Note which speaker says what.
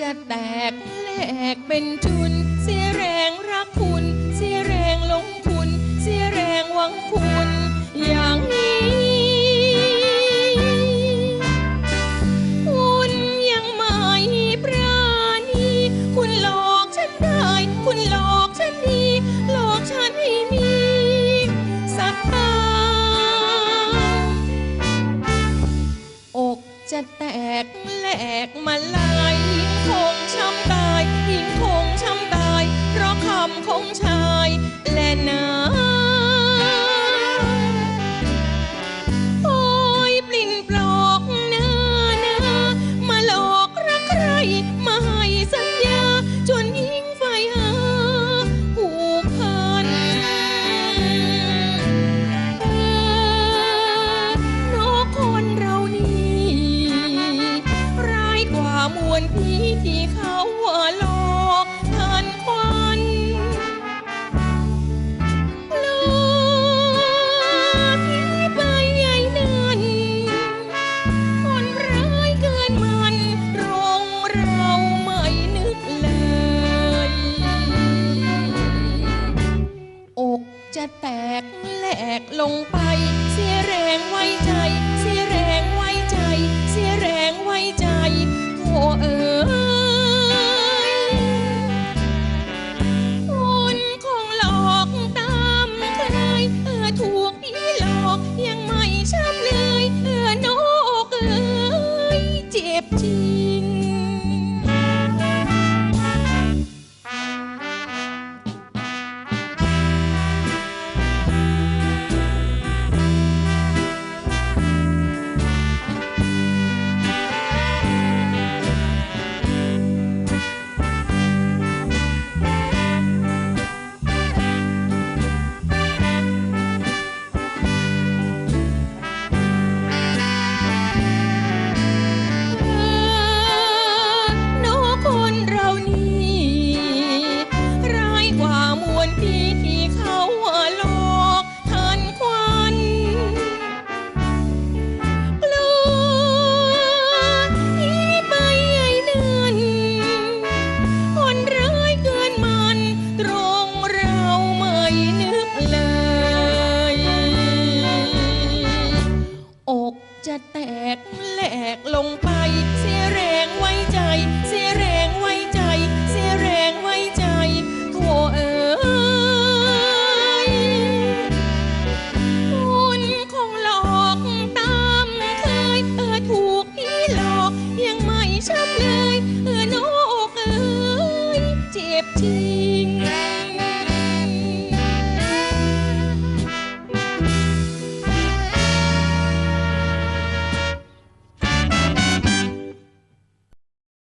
Speaker 1: จะแตกแหลกเป็นชุน เสียแรงรักคุณ เสียแรงลงทุน เสียแรงหวังคุณ อย่างนี้คุณยังไม่ปราณีคุณหลอกฉันได้ คุณหลอกฉันดีหลอกฉันให้มีสักตาอกจะแตกแหลกมาลาย Hồn. มวลพี่ที่เขาหลอกทันควันลอกที่ไปใหญ่นั้น คนร้ายเกินมันตรงเราไม่นึกเลย อกจะแตกแหลกลงไป skip to you.